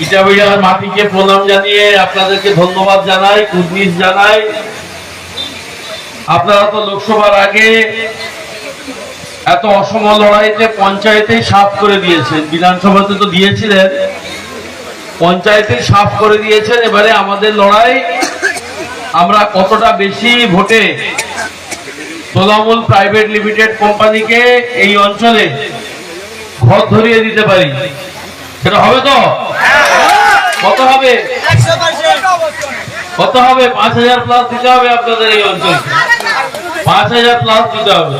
ইটাবিড়ার মাটিকে প্রণাম জানিয়ে আপনাদেরকে ধন্যবাদ জানাই কুদনিস জানাই। আপনারা তো লোকসভার আগে এত অসম লড়াইতে পঞ্চায়েতে সাফ করে দিয়েছেন। বিধানসভাতে তো দিয়েছিলেন। পঞ্চায়েতে সাফ করে দিয়েছেন। এবারে আমাদের লড়াই আমরা কতটা বেশি ভোটে তোলামূল প্রাইভেট লিমিটেড কোম্পানিকে এই অঞ্চলে ঘর ধরিয়ে দিতে পারি। সেটা হবে তো? কত হবে? কত হবে? পাঁচ হাজার প্লাস দিতে হবে আপনাদের এই অঞ্চলে। পাঁচ হাজার প্লাস দিতে হবে।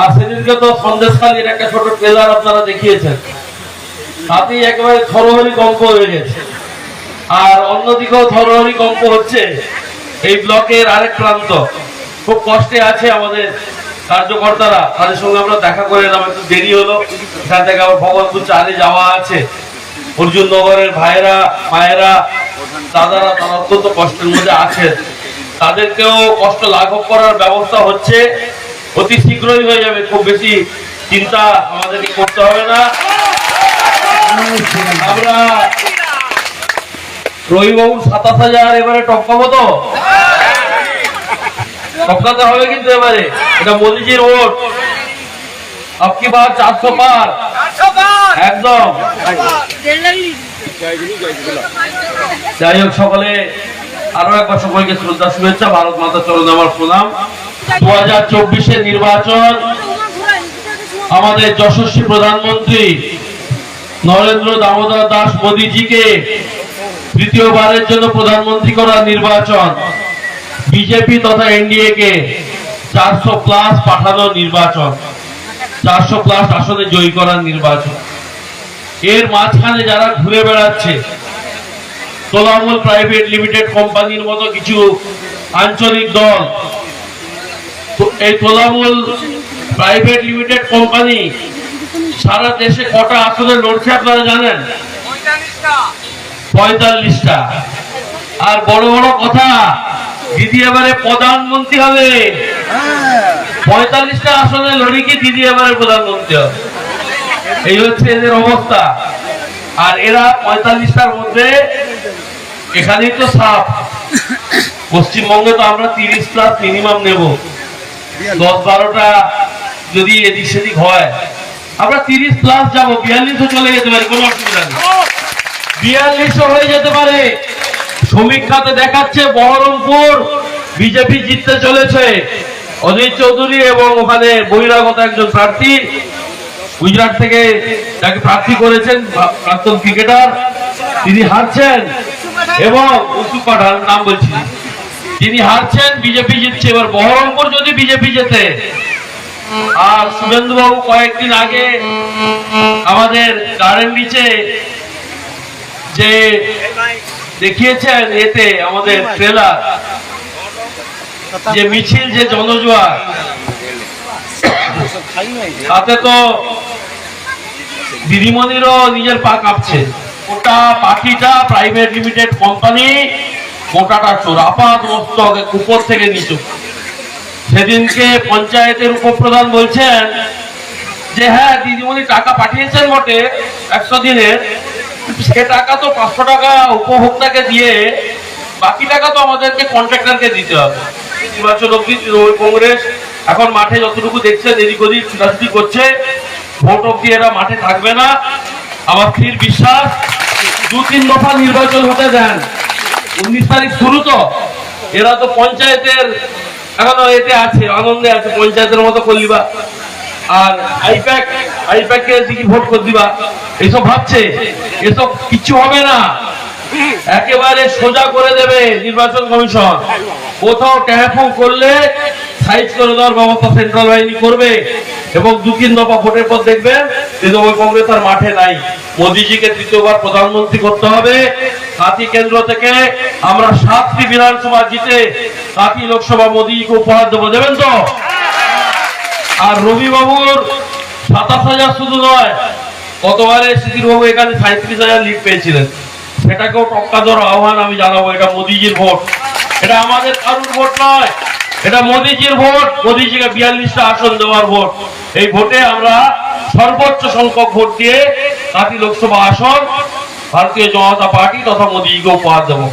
আর সেদিনকে তো সন্দেশখালীর একটা ছোট ট্রেলার আপনারা দেখিয়েছেন। তাতেই একেবারে থরহরি কম্প হয়ে গেছে। আর অন্যদিকেও থরহরি কম্প হচ্ছে এই ব্লকের আরেক প্রান্ত। খুব কষ্টে আছে আমাদের কার্যকর্তারা। তাদের সঙ্গে আমরা দেখা করে এলাম, একটু দেরি হলো। এখান থেকে আবার ভগবানপুর চালে যাওয়া আছে। অর্জুন নগরের ভাইরা মায়েরা, দাদারা, তারা অত্যন্ত কষ্টের মধ্যে আছেন। তাদেরকেও কষ্ট লাঘব করার ব্যবস্থা হচ্ছে। অতি শীঘ্রই হয়ে যাবে, খুব বেশি চিন্তা আমাদেরকে করতে হবে না। আমরা রবিবাবু সাতাশ হাজার এবারে টপকাবো তো? টপকাতে হবে কিন্তু এবারে। এটা মোদিজির ভোট। আপকি বার চারশো পার। একদম। যাই হোক, সকলে আরও একবার সকলকে শ্রদ্ধা, শুভেচ্ছা, ভারত মাতা চরণ আমার প্রণাম। দু হাজার চব্বিশের নির্বাচন। আমাদের যশস্বী প্রধানমন্ত্রী নরেন্দ্র দামোদর দাস মোদীজিকে তৃতীয়বারের জন্য প্রধানমন্ত্রী করার নির্বাচন। বিজেপি তথা এনডিএ কে চারশো প্লাস পাঠানো নির্বাচন। চারশো প্লাস আসনে জয়ী করার নির্বাচন। এর মাঝখানে যারা ঘুরে বেড়াচ্ছে তোলামূল প্রাইভেট লিমিটেড কোম্পানির মতো কিছু আঞ্চলিক দল এই তোলামূল প্রাইভেট লিমিটেড কোম্পানি সারা দেশে কটা আসনে লড়ছে আপনারা জানেন? পঁয়তাল্লিশটা। আর বড় বড় কথা দিদি এবারে প্রধানমন্ত্রী হবে। পঁয়তাল্লিশটা আসনে লড়ি কি দিদি এবারে প্রধানমন্ত্রী হবে। এই হচ্ছে এদের অবস্থা। আর এরা পঁয়তাল্লিশটার মধ্যে এখানেই তো সাপ পশ্চিমবঙ্গে তো আমরা তিরিশ প্লাস মিনিমাম নেব। দশ বারোটা যদি এদিক সেদিক হয়। আমরা তিরিশ প্লাস যাব। বিয়াল্লিশও চলে যেতে পারি, কোনো অসুবিধা নেই। বিয়াল্লিশও হয়ে যেতে পারে। সমীক্ষাতে দেখাচ্ছে বহরমপুর, বিজেপি জিততে চলেছে। অজিত চৌধুরী এবং ওখানে বহিরাগত একজন প্রার্থী, গুজরাট থেকে যাকে প্রার্থী করেছেন প্রাক্তন ক্রিকেটার। তিনি হারছেন এবং উসু পাঠান, নাম বলছি। তিনি হারছেন, বিজেপি জিতছে। এবার বহরমপুর যদি বিজেপি জেতে, আর শুভেন্দু বাবু কয়েকদিন আগে আমাদের গার্ডেন বিচে যে দেখিয়েছেন এতে আমাদের ট্রেলার যে মিছিল, যে জনজোয়ার। তাতে তো দিদিমণিরও নিজের পা কাঁপছে। ওটা পার্টিটা প্রাইভেট লিমিটেড কোম্পানি গোটাটা চোর, আপাত মস্তক উপর থেকে নিচু। সেদিনকে পঞ্চায়েতের উপপ্রধান বলছেন যে হ্যাঁ দিদিমণি টাকা পাঠিয়েছেন বটে, একশো দিনের। সে টাকা তো পাঁচশো টাকা উপভোক্তাকে দিয়ে, বাকি টাকা তো আমাদেরকে কন্ট্রাক্টরকে দিতে হবে। নির্বাচন অব্দি কংগ্রেস এখন মাঠে যতটুকু দেখছেন এদিক ওদিক ছুটাছুটি করছে। ভোট অব্দি এরা মাঠে থাকবে না। আমার স্থির বিশ্বাস, দু তিন দফা নির্বাচন হতে দেন। উনিশ তারিখ শুরু তো। এরা তো পঞ্চায়েতের, এখনও এতে আছে, আনন্দে আছে, পঞ্চায়েতের মতো করলিবা আর আইপ্যাক, আইপ্যাককে দিকে ভোট করে দিবা। এসব ভাবছে, এসব কিচ্ছু হবে না। একেবারে সোজা করে দেবে নির্বাচন কমিশন। কোথাও ট্যাফু করলে সাইজ করে দেওয়ার ব্যবস্থা সেন্ট্রাল বাহিনী করবে এবং দু তিন দফা ভোটের পর দেখবেন তৃণমূল কংগ্রেস আর মাঠে নাই। মোদিজিকে তৃতীয়বার প্রধানমন্ত্রী করতে হবে। কাতি কেন্দ্র থেকে আমরা সাতটি বিধানসভা জিতে কাতি লোকসভা মোদিজিকে উপহার দেবো। দেবেন তো? আর রবি বাবুর সাতাশ হাজার শুধু নয়, গতবারে সিদ্দির বাবু এখানে সাঁত্রিশ হাজার লিড পেয়েছিলেন। সেটাকেও টক্কা দেওয়ার আহ্বান আমি জানাব, এটা মোদিজির ভোট। এটা আমাদের কারুর ভোট নয়, এটা মোদিজির ভোট, মোদিজিকে বিয়াল্লিশটা আসন দেওয়ার ভোট। এই ভোটে আমরা সর্বোচ্চ সংখ্যক ভোট দিয়ে কাতি লোকসভা আসন, ভারতীয় জনতা পার্টি তথা মোদিজিকে উপহার দেবো।